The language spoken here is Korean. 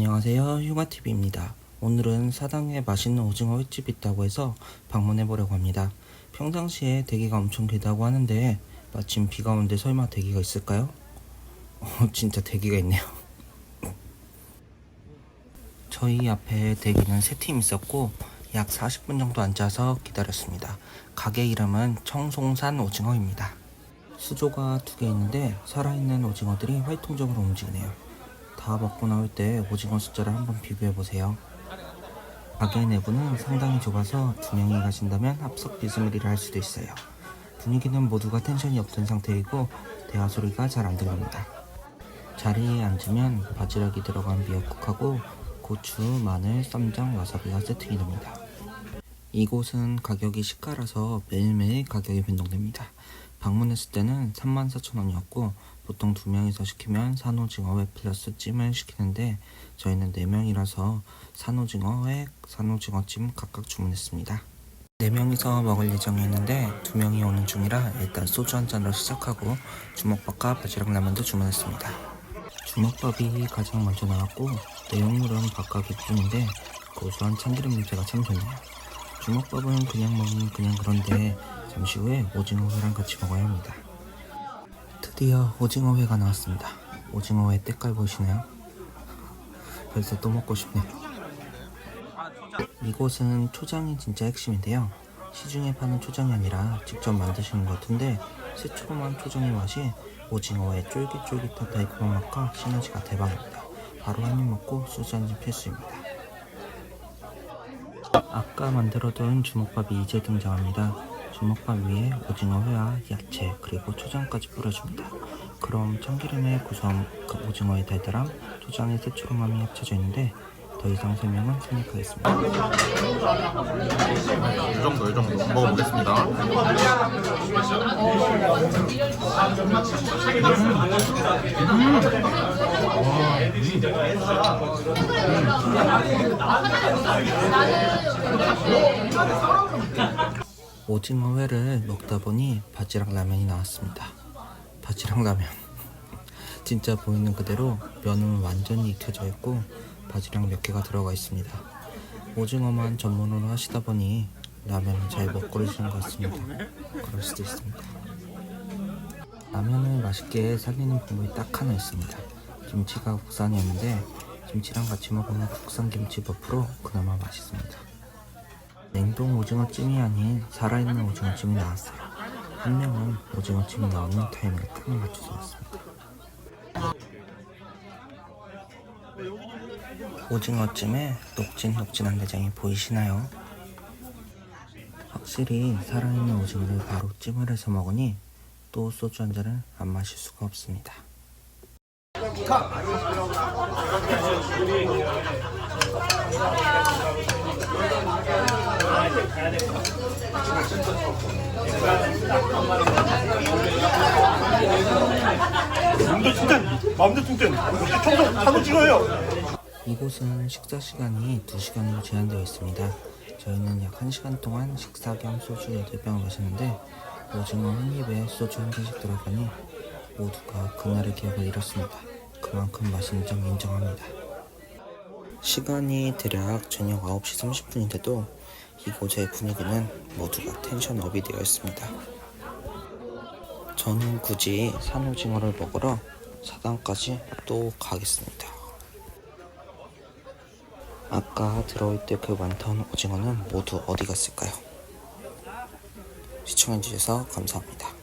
안녕하세요. 휴가TV입니다. 오늘은 사당에 맛있는 오징어 횟집이 있다고 해서 방문해 보려고 합니다. 평상시에 대기가 엄청 길다고 하는데 마침 비가 오는데 설마 대기가 있을까요? 어 진짜 대기가 있네요. 저희 앞에 대기는 세 팀 있었고 약 40분 정도 앉아서 기다렸습니다. 가게 이름은 청송산 오징어입니다. 수조가 두 개 있는데 살아있는 오징어들이 활동적으로 움직이네요 다 먹고 나올 때 오징어 숫자를 한번 비교해 보세요. 가게 내부는 상당히 좁아서 두 명이 가신다면 합석 비스무리를 할 수도 있어요. 분위기는 모두가 텐션이 없던 상태이고 대화 소리가 잘 안 들립니다. 자리에 앉으면 바지락이 들어간 미역국하고 고추, 마늘, 쌈장, 와사비가 세팅이 됩니다. 이곳은 가격이 시가라서 매일매일 가격이 변동됩니다. 방문했을 때는 34,000원이었고 보통 두 명이서 시키면 산오징어 회 플러스 찜을 시키는데 저희는 네 명이라서 산오징어 회, 산오징어 찜 각각 주문했습니다. 네 명이서 먹을 예정이었는데 두 명이 오는 중이라 일단 소주 한 잔으로 시작하고 주먹밥과 바지락 라면도 주문했습니다. 주먹밥이 가장 먼저 나왔고 내용물은 밥과 빅뿐인데 고소한 참기름 냄새가 참 좋네요. 주먹밥은 그냥 먹으면 그냥 그런데 잠시 후에 오징어회랑 같이 먹어야 합니다. 드디어 오징어회가 나왔습니다. 오징어회 때깔 보이시나요? 벌써 또 먹고 싶네요. 이곳은 초장이 진짜 핵심인데요. 시중에 파는 초장이 아니라 직접 만드시는 것 같은데 새초롬한 초장의 맛이 오징어의 쫄깃쫄깃한 달콤한 맛과 시너지가 대박입니다. 바로 한 입 먹고 소주 한 잔 필수입니다. 아까 만들어둔 주먹밥이 이제 등장합니다. 주먹밥 위에 오징어 회와 야채 그리고 초장까지 뿌려줍니다. 그럼 참기름의 구수함, 그 오징어의 달달함, 초장의 새초롬함이 합쳐져 있는데 더 이상 설명은 생략하겠습니다. 이 정도 이 정도 먹어보겠습니다. 오징어 회를 먹다 보니 바지락 라면이 나왔습니다. 바지락 라면. 진짜 보이는 그대로 면은 완전히 익혀져 있고 바지락 몇 개가 들어가 있습니다. 오징어만 전문으로 하시다 보니 라면을 잘못 고르시는 것 같습니다. 그럴 수도 있습니다. 라면을 맛있게 살리는 방법이 딱 하나 있습니다. 김치가 국산이었는데 김치랑 같이 먹으면 국산 김치 버프로 그나마 맛있습니다. 냉동 오징어찜이 아닌 살아있는 오징어찜이 나왔어요. 한 명은 오징어찜이 나오는 타이밍에 딱 맞춰서 왔습니다. 오징어찜에 녹진녹진한 내장이 보이시나요? 확실히 살아있는 오징어를 바로 찜을 해서 먹으니 또 소주 한 잔을 안 마실 수가 없습니다. 마음대로 진짜 마음대로 청소 사고 찍어요. 이곳은 식사 시간이 2시간으로 제한되어 있습니다. 저희는 약 1시간 동안 식사 겸 소주 8병을 마셨는데 오징어 한 입에 소주 한 잔씩 들어가니 모두가 그날의 기억을 잃었습니다. 그만큼 맛있는 점 인정합니다. 시간이 대략 저녁 9시 30분인데도 이곳의 분위기는 모두가 텐션업이 되어 있습니다. 저는 굳이 산오징어를 먹으러 사당까지 또 가겠습니다. 아까 들어올 때 그 많던 오징어는 모두 어디 갔을까요? 시청해주셔서 감사합니다.